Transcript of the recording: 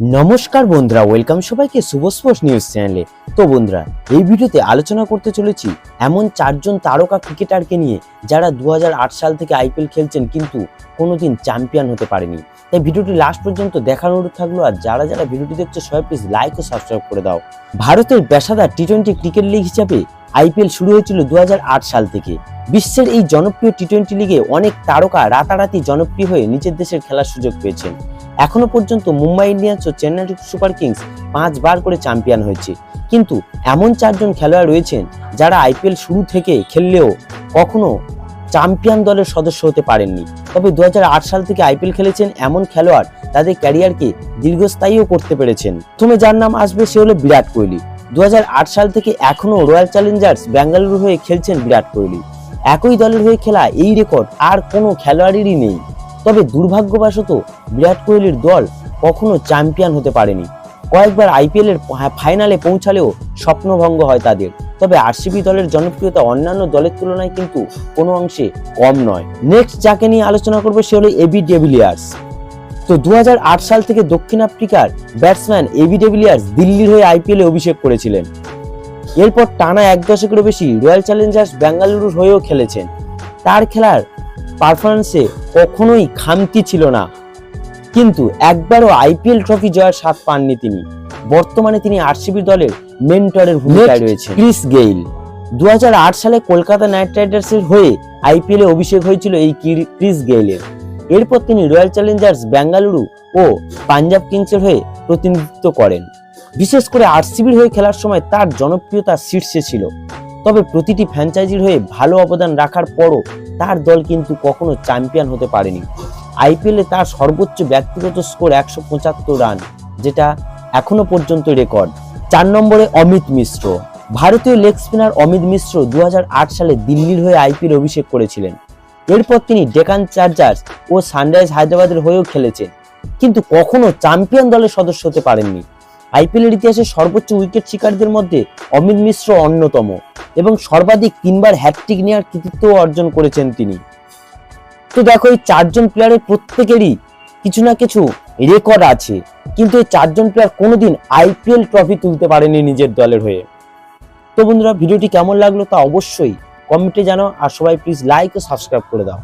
নমস্কার বন্ধুরা ওয়েলকাম সবাইকে শুভ স্পোর্টস নিউজ চ্যানেলে তো বন্ধুরা, এই ভিডিওতে আলোচনা করতে চলেছি এমন চারজন তারকা ক্রিকেটারকে নিয়ে যারা দুহাজার আট সাল থেকে আইপিএল খেলছেন কিন্তু কোনোদিন চ্যাম্পিয়ন হতে পারেনি। তাই ভিডিওটি লাস্ট পর্যন্ত দেখার অনুরোধ থাকল আর যারা যারা ভিডিওটি দেখছে সবাই প্লিজ লাইক ও সাবস্ক্রাইব করে দাও। ভারতের পেশাদার টি টোয়েন্টি ক্রিকেট লিগ হিসাবে আইপিএল শুরু হয়েছিল দু হাজার আট সাল থেকে। বিশ্বের এই জনপ্রিয় টি টোয়েন্টি লিগে অনেক তারকা রাতারাতি জনপ্রিয় হয়ে নিজের দেশের খেলার সুযোগ পেয়েছেন। এখনও পর্যন্ত মুম্বাই ইন্ডিয়ান্স ও চেন্নাই সুপার কিংস পাঁচবার করে চ্যাম্পিয়ন হয়েছে। কিন্তু এমন চারজন খেলোয়াড় রয়েছেন যারা আইপিএল শুরু থেকে খেললেও কখনো চ্যাম্পিয়ন দলের সদস্য হতে পারেননি। তবে দু হাজার আট সাল থেকে আইপিএল খেলেছেন এমন খেলোয়াড় তাদের ক্যারিয়ারকে দীর্ঘস্থায়ীও করতে পেরেছেন। প্রথমে যার নাম আসবে সে হলো বিরাট কোহলি। দু হাজার আট সাল থেকে এখনও রয়্যাল চ্যালেঞ্জার্স বেঙ্গালুরু হয়ে খেলছেন বিরাট কোহলি। একই দলের হয়ে খেলা এই রেকর্ড আর কোনো খেলোয়াড়েরই নেই। তবে দুর্ভাগ্যবশত বিরাট কোহলির দল কখনো চ্যাম্পিয়ন হতে পারেনি। কয়েকবার আইপিএল এর ফাইনালে পৌঁছালেও স্বপ্নভঙ্গ হয় তাদের। তবে আরসিবি দলের জনপ্রিয়তা অন্যান্য দলের তুলনায় কিন্তু কোনো অংশে কম নয়। নেক্সট যাকে নিয়ে আলোচনা করব সে হলো এবি ডেভিলিয়ার্স তো দু হাজার আট সাল থেকে দক্ষিণ আফ্রিকার ব্যাটসম্যান এবি ডেভিলিয়ার্স দিল্লির হয়ে আইপিএলে অভিষেক করেছিলেন। এরপর টানা এক দশকেরও বেশি রয়্যাল চ্যালেঞ্জার্স বেঙ্গালুরুর হয়েও খেলেছেন। তার খেলার পারফরমেন্সে কখনোই খামতি ছিল না। কিন্তু একবারও আইপিএল ট্রফি জয়ের স্বাদ পাননি তিনি। বর্তমানে তিনি আরসিবি দলের মেন্টরের ভূমিকায় রয়েছেন। ক্রিস গেইল দু সালে কলকাতা নাইট রাইডার্সের হয়ে আইপিএল অভিষেক হয়েছিল এই ক্রিস গেইলের এরপর তিনি রয়্যাল চ্যালেঞ্জার্স বেঙ্গালুরু ও পাঞ্জাব কিংসের হয়ে প্রতিনিধিত্ব করেন। বিশেষ করে আরসিবির হয়ে খেলার সময় তার জনপ্রিয়তা শীর্ষে ছিল। তবে প্রতিটি ফ্র্যাঞ্চাইজির হয়ে ভালো অবদান রাখার পরও তার দল কিন্তু কখনো চ্যাম্পিয়ন হতে পারেনি। আইপিএলে তার সর্বোচ্চ ব্যক্তিগত স্কোর একশো পঁচাত্তর রান, যেটা এখনও পর্যন্ত রেকর্ড। চার নম্বরে অমিত মিশ্র। ভারতীয় লেগ স্পিনার অমিত মিশ্র দু হাজার আট সালে দিল্লির হয়ে আইপিএল অভিষেক করেছিলেন। এরপর তিনি ডেকান চার্জার্স ও সানরাইজ হায়দ্রাবাদের হয়েও খেলেছেন। কিন্তু কখনো চ্যাম্পিয়ন দলের সদস্য হতে পারেননি। আইপিএলের ইতিহাসে সর্বোচ্চ উইকেট শিকারীদের মধ্যে অমিত মিশ্র অন্যতম এবং সর্বাধিক তিনবার হ্যাটট্রিক নেওয়ার কৃতিত্ব অর্জন করেছেন তিনি। তো দেখো, এই চারজন প্লেয়ারের প্রত্যেকেরই কিছু না কিছু রেকর্ড আছে। কিন্তু এই চারজন প্লেয়ার কোনোদিন আইপিএল ট্রফি তুলতে পারেনি নিজের দলের হয়ে। তো বন্ধুরা, ভিডিওটি কেমন লাগল তা অবশ্যই কমেন্টে জানাও আর সবাই প্লিজ লাইক ও সাবস্ক্রাইব করে দাও।